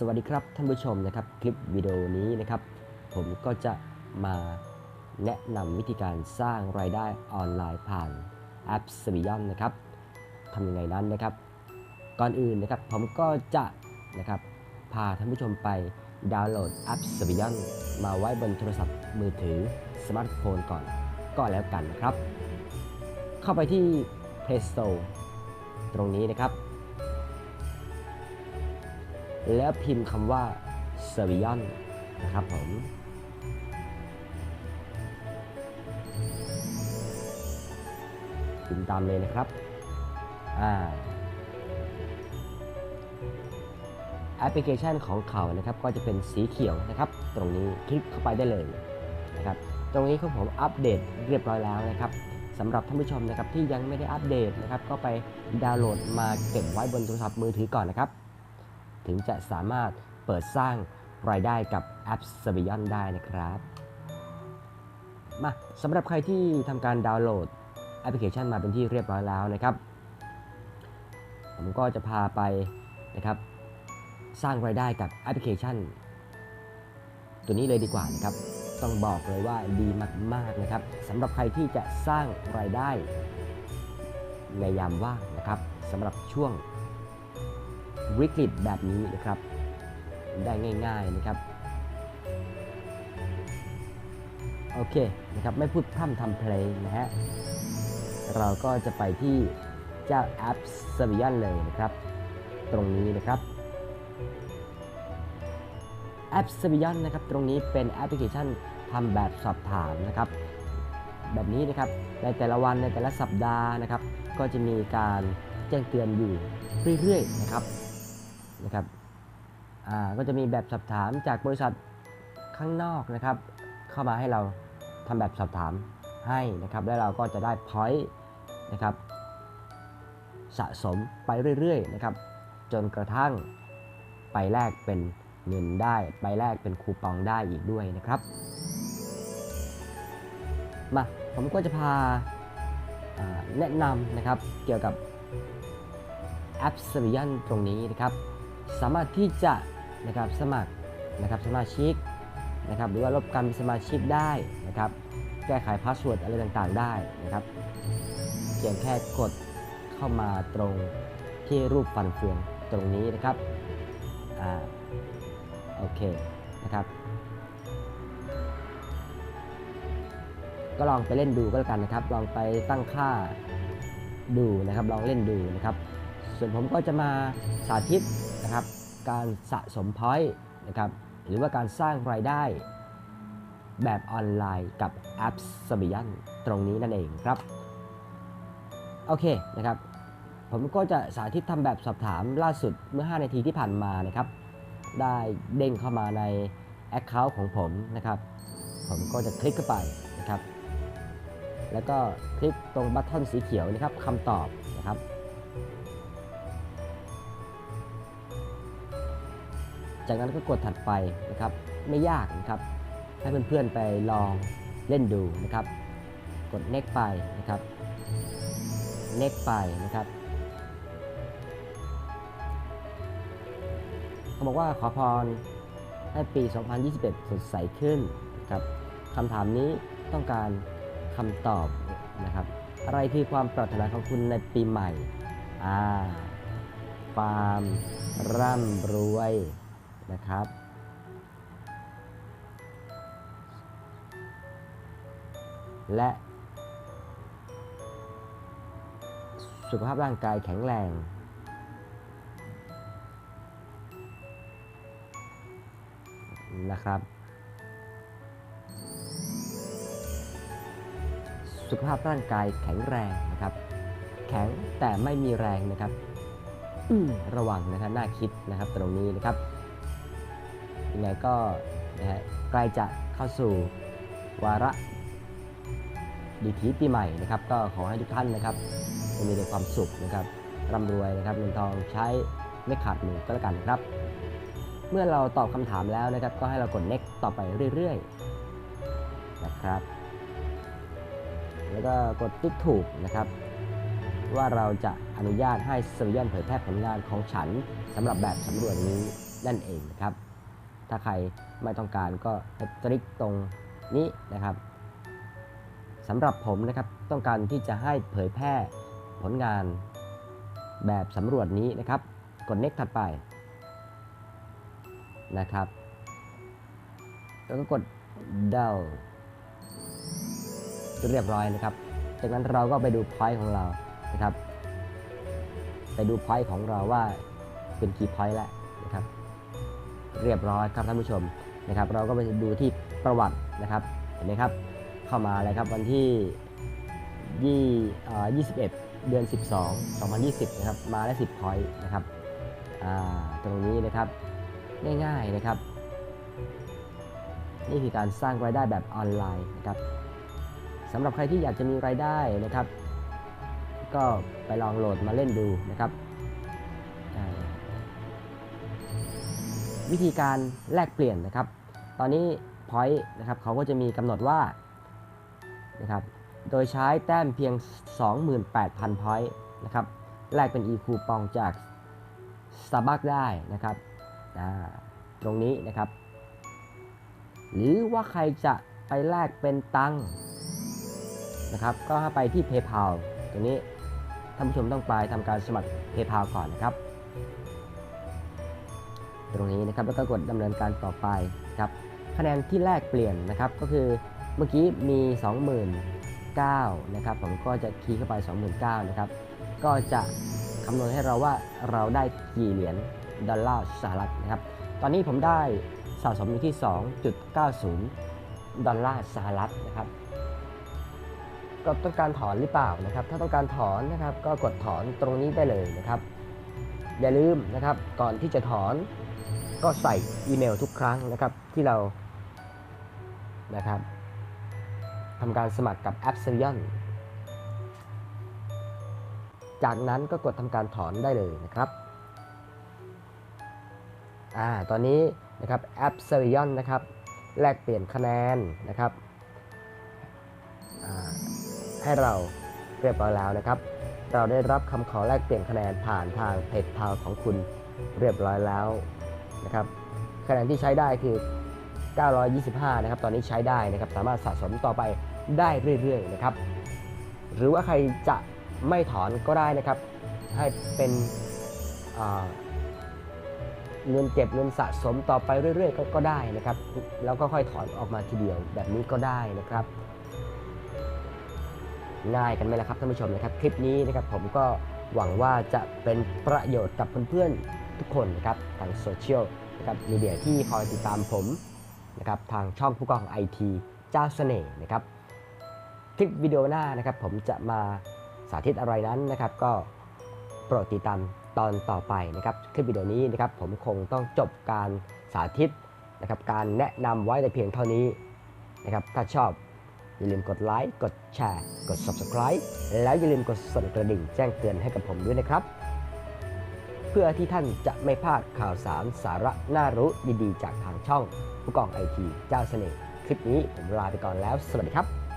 สวัสดีครับท่านผู้ชมนะครับคลิปวิดีโอนี้นะครับ ผมก็จะมาแนะนำวิธีการสร้างรายได้ออนไลน์ผ่านแอป s วิยอนนะครับทำยังไงนั้นนะครับ ก่อนอื่นนะครับผมก็จะนะครับพาท่านผู้ชมไปดาวน์โหลดแอป s วิยอนมาไว้บนโทรศัพท์มือถือสมาร์ทโฟนก่อนก็แล้วกันนะครับ เข้าไปที่ Play Store ตรงนี้นะครับ แล้วพิมพ์คำว่า s e r v i o n นะครับผมพิมพ์ตามเลยนะครับอ่าแอปพลิเคชันของเขานะครับก็จะเป็นสีเขียวนะครับ ตรงนี้คลิกเข้าไปได้เลยนะครับ ตรงนี้ของผมอัปเดตเรียบร้อยแล้วนะครับสำหรับท่านผู้ชมนะครับที่ยังไม่ได้อัปเดตนะครับ ก็ไปดาวน์โหลดมาเก็บไว้บนโทรศัพท์มือถือก่อนนะครับ ถึงจะสามารถเปิดสร้างรายได้กับแอป s วิยอนได้นะครับมาสำหรับใครที่ทำการดาวน์โหลดแอปพลิเคชันมาเป็นที่เรียบร้อยแล้วนะครับ ผมก็จะพาไปนะครับ สร้างรายได้กับแอปพลิเคชัน ตัวนี้เลยดีกว่านะครับ ต้องบอกเลยว่าดีมากๆนะครับสำหรับใครที่จะสร้างรายได้ในยามว่างนะครับสำหรับช่วง วิกฤตแบบนี้นะครับได้ง่าย ๆนะครับโอเคนะครับไม่พูดพร่ำทำเพลงนะฮะเราก็จะไปที่เจ้าแอป s วิ o n เลยนะครับ ตรงนี้นะครับแอป s วิ o n นะครับตรงนี้เป็นแอปพลิเคชันทำแบบสอบถามนะครับแบบนี้นะครับในแต่ละวันในแต่ละสัปดาห์นะครับ ก็จะมีการแจ้งเตือนอยู่เรื่อยๆนะครับ นะครับก็จะมีแบบสอบถามจากบริษัทข้างนอกนะครับ เข้ามาให้เราทำแบบสอบถามให้นะครับ แล้วเราก็จะได้ point นะครับ สะสมไปเรื่อยๆนะครับ จนกระทั่งไปแลกเป็นเงินได้ ไปแลกเป็นคูปองได้อีกด้วยนะครับ มาผมก็จะพาแนะนำนะครับเกี่ยวกับแอป s วิยันตรงนี้นะครับ สามารถที่จะนะครับสมัครนะครับสมาชิกนะครับหรือว่าลบการเป็นสมาชิกได้นะครับแก้ไขพาสเวิร์ดอะไรต่างๆได้นะครับเพียงแค่กดเข้ามาตรงที่รูปฟันเฟืองตรงนี้นะครับอ่าโอเคนะครับ ก็ลองไปเล่นดูก็แล้วกันนะครับ ลองไปตั้งค่าดูนะครับ ลองเล่นดูนะครับ ส่วนผมก็จะมาสาธิต นะครับ การสะสมพอยต์นะครับหรือว่าการสร้างรายได้แบบออนไลน์กับแอปสบิยันตรงนี้นั่นเองครับโอเคนะครับผมก็จะสาธิตทำแบบสอบถามล่าสุดเมื่อ 5 นาทีที่ผ่านมานะครับ ได้เด้งเข้ามาใน Account ของผมนะครับ ผมก็จะคลิกเข้าไปนะครับ แล้วก็คลิกตรงบัตทอนสีเขียวนะครับคำตอบนะครับ จากนั้นก็กดถัดไปนะครับ ไม่ยากนะครับ ให้เพื่อนๆไปลองเล่นดูนะครับ กด next ไปนะครับ next ไปนะครับเขาบอกว่าขอพรให้ปี 2021 สดใสขึ้นนะครับคำถามนี้ต้องการคำตอบนะครับ อะไรคือความปรารถนาของคุณในปีใหม่ อ่า ความร่ำรวย นะครับ และสุขภาพร่างกายแข็งแรง นะครับ สุขภาพร่างกายแข็งแรงนะครับ แข็งแต่ไม่มีแรงนะครับอืมระวังนะครับน่าคิดนะครับตรงนี้นะครับ ยังไงก็นะฮะใกล้จะเข้าสู่วาระดีทีปีใหม่นะครับ ก็ขอให้ทุกท่านนะครับมีแต่ความสุขนะครับร่ำรวยนะครับเงินทองใช้ไม่ขาดมือก็แล้วกันครับ เมื่อเราตอบคำถามแล้วนะครับ ก็ให้เรากด next ต่อไปเรื่อยๆนะครับ แล้วก็กดติ๊กถูกนะครับ ว่าเราจะอนุญาตให้สวิยอนเผยแพร่ผลงานของฉันสำหรับแบบสำรวจนี้นั่นเองนะครับ ถ้าใครไม่ต้องการก็ตริกตรงนี้นะครับสำหรับผมนะครับต้องการที่จะให้เผยแพร่ผลงานแบบสำรวจนี้นะครับ กด next ถัดไปนะครับ แล้วก็กด down เรียบร้อยนะครับ จากนั้นเราก็ไปดู point ของเรานะครับ ไปดู point ของเราว่าเป็นกี่ point แล้วนะครับ เรียบร้อยครับท่านผู้ชมนะครับ เราก็ไปดูที่ประวัตินะครับเห็นไหมครับเข้ามาเลยครับวันที่ยี่อ่า21เอ็ดเดือน 12 2020 นะครับ มาได้ 10 point นะครับตรงนี้นะครับง่ายๆนะครับ นี่คือการสร้างรายได้แบบออนไลน์นะครับสำหรับใครที่อยากจะมีรายได้นะครับ ก็ไปลองโหลดมาเล่นดูนะครับ วิธีการแลกเปลี่ยนนะครับ ตอนนี้ point นะครับเขาก็จะมีกำหนดว่านะครับโดยใช้แต้มเพียง 28,000 point นะครับแลกเป็น e คูปองจาก Starbucks ได้นะครับตรงนี้นะครับ หรือว่าใครจะไปแลกเป็นตังค์นะครับก็ให้ไปที่ PayPal ตรงนี้ท่านผู้ชมต้องไปทำการสมัคร PayPal ก่อนนะครับ ตรงนี้นะครับแล้วก็กดดำเนินการต่อไปครับคะแนนที่แลกเปลี่ยนนะครับก็คือเมื่อกี้มี 29,000นะครับผมก็จะคีย์เข้าไป 29,000นะครับก็จะคำนวณให้เราว่าเราได้กี่เหรียญดอลลาร์สหรัฐนะครับตอนนี้ผมได้สะสมอยู่ที่ 2.90 ดอลลาร์สหรัฐนะครับก็ต้องการถอนหรือเปล่านะครับ ถ้าต้องการถอนนะครับก็กดถอนตรงนี้ได้เลยนะครับ อย่าลืมนะครับก่อนที่จะถอน ก็ใส่อีเมลทุกครั้งนะครับที่เรานะครับทำการสมัครกับแอป s e r i o n จากนั้นก็กดทำการถอนได้เลยนะครับอ่าตอนนี้นะครับแอป s e r i o n นะครับแลกเปลี่ยนคะแนนนะครับให้เราเรียบร้อยแล้วนะครับ เราได้รับคำขอแลกเปลี่ยนคะแนนผ่านทางเพจพาวของคุณเรียบร้อยแล้ว นะครับคะแนนที่ใช้ได้คือ 925 นะครับ ตอนนี้ใช้ได้นะครับ สามารถสะสมต่อไปได้เรื่อยๆนะครับ หรือว่าใครจะไม่ถอนก็ได้นะครับ ให้เป็นเงินเก็บเงินสะสมต่อไปเรื่อยๆก็ก็ได้นะครับ แล้วก็ค่อยถอนออกมาทีเดียวแบบนี้ก็ได้นะครับ ง่ายกันไหมล่ะครับท่านผู้ชมนะครับ คลิปนี้นะครับผมก็หวังว่าจะเป็นประโยชน์กับเพื่อนๆ ทุกคนนะครับทางโซเชียลนะครับมีเดียที่คอยติดตามผมนะครับทางช่องผู้กองไอทีเจ้าเสน่ห์นะครับคลิปวิดีโอหน้านะครับผมจะมาสาธิตอะไรนั้นนะครับ ก็โปรดติดตามตอนต่อไปนะครับคลิปวิดีโอนี้นะครับผมคงต้องจบการสาธิตนะครับการแนะนำไว้แต่เพียงเท่านี้นะครับถ้าชอบอย่าลืมกดไลค์กดแชร์ กด Subscribe แล้วอย่าลืมกดสั่นกระดิ่งแจ้งเตือนให้กับผมด้วยนะครับ เพื่อที่ท่านจะไม่พลาดข่าวสารสาระน่ารู้ดีๆ จากทางช่อง ผู้กองไอทีเจ้าเสน่ห์คลิปนี้ผมลาไปก่อนแล้ว สวัสดีครับ